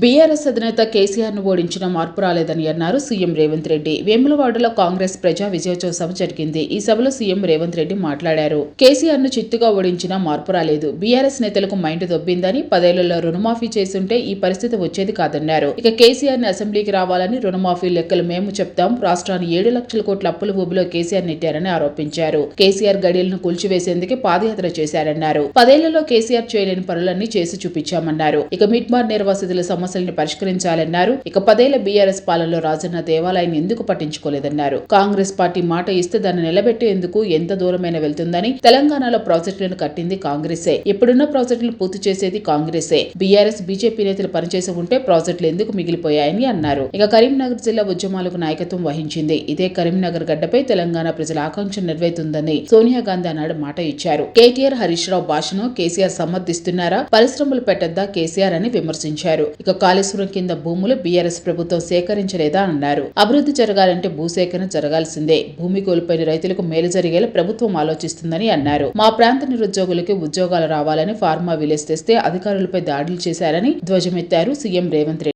BRS అధినేత కేసీఆర్ను ఓడించిన మార్పు రాలేదని అన్నారు సీఎం రేవంత్ రెడ్డి. వేములవాడలో కాంగ్రెస్ ప్రజా విజయోత్సవ సభ జరిగింది. ఈ సభలో సీఎం రేవంత్ రెడ్డి మాట్లాడారు. కేసీఆర్ను చిత్తుగా ఓడించినా మార్పు రాలేదు. బీఆర్ఎస్ నేతలకు మైండ్ దొబ్బిందని పదేళ్ళలో రుణమాఫీ చేస్తుంటే ఈ పరిస్థితి వచ్చేది కాదన్నారు. ఇక కేసీఆర్ని అసెంబ్లీకి రావాలని రుణమాఫీ లెక్కలు మేము చెప్తాం. రాష్ట్రాన్ని ఏడు లక్షల కోట్ల అప్పుల ఊబిలో కేసీఆర్ నెట్టారని ఆరోపించారు. కేసీఆర్ గడియలను కూల్చివేసేందుకే పాదయాత్ర చేశారన్నారు. పదేళ్ళలో కేసీఆర్ చేయలేని పనులన్నీ చేసి చూపించామన్నారు. ఇక మిడ్మార్ నిర్వాసితుల సమస్యలను పరిష్కరించాలన్నారు. ఇక పదేళ్ళ బీఆర్ఎస్ పాలనలో రాజన్న దేవాలయాన్ని ఎందుకు పట్టించుకోలేదన్నారు. కాంగ్రెస్ పార్టీ మాట ఇస్తే దాన్ని నిలబెట్టేందుకు ఎంత దూరమైన వెళ్తుందని తెలంగాణలో ప్రాజెక్టులను కట్టింది కాంగ్రెసే. ఇప్పుడున్న ప్రాజెక్టులు పూర్తి చేసేది కాంగ్రెసే. బీఆర్ఎస్ బీజేపీ నేతలు పనిచేసి ఉంటే ప్రాజెక్టులు ఎందుకు మిగిలిపోయాయని అన్నారు. ఇక కరీంనగర్ జిల్లా ఉద్యమాలకు నాయకత్వం వహించింది. ఇదే కరీంనగర్ గడ్డపై తెలంగాణ ప్రజల ఆకాంక్ష నెరవేరుతుందని సోనియా గాంధీ అన్నాడు మాట ఇచ్చారు. కేటీఆర్ హరీష్ రావు భాషను కేసీఆర్ సమర్థిస్తున్నారా? పరిశ్రమలు పెట్టద్దా కేసీఆర్ అని విమర్శించారు. ఇక కాళేశ్వరం కింద భూములు బీఆర్ఎస్ ప్రభుత్వం సేకరించలేదా అన్నారు. అభివృద్ధి జరగాలంటే భూసేకరణ జరగాల్సిందే. భూమి కోల్పోయిన రైతులకు మేలు జరిగేలా ప్రభుత్వం ఆలోచిస్తుందని అన్నారు. మా ప్రాంత నిరుద్యోగులకి ఉద్యోగాలు రావాలని ఫార్మా విలేజ్ తెస్తే అధికారులపై దాడులు చేశారని ధ్వజమెత్తారు సీఎం రేవంత్ రెడ్డి.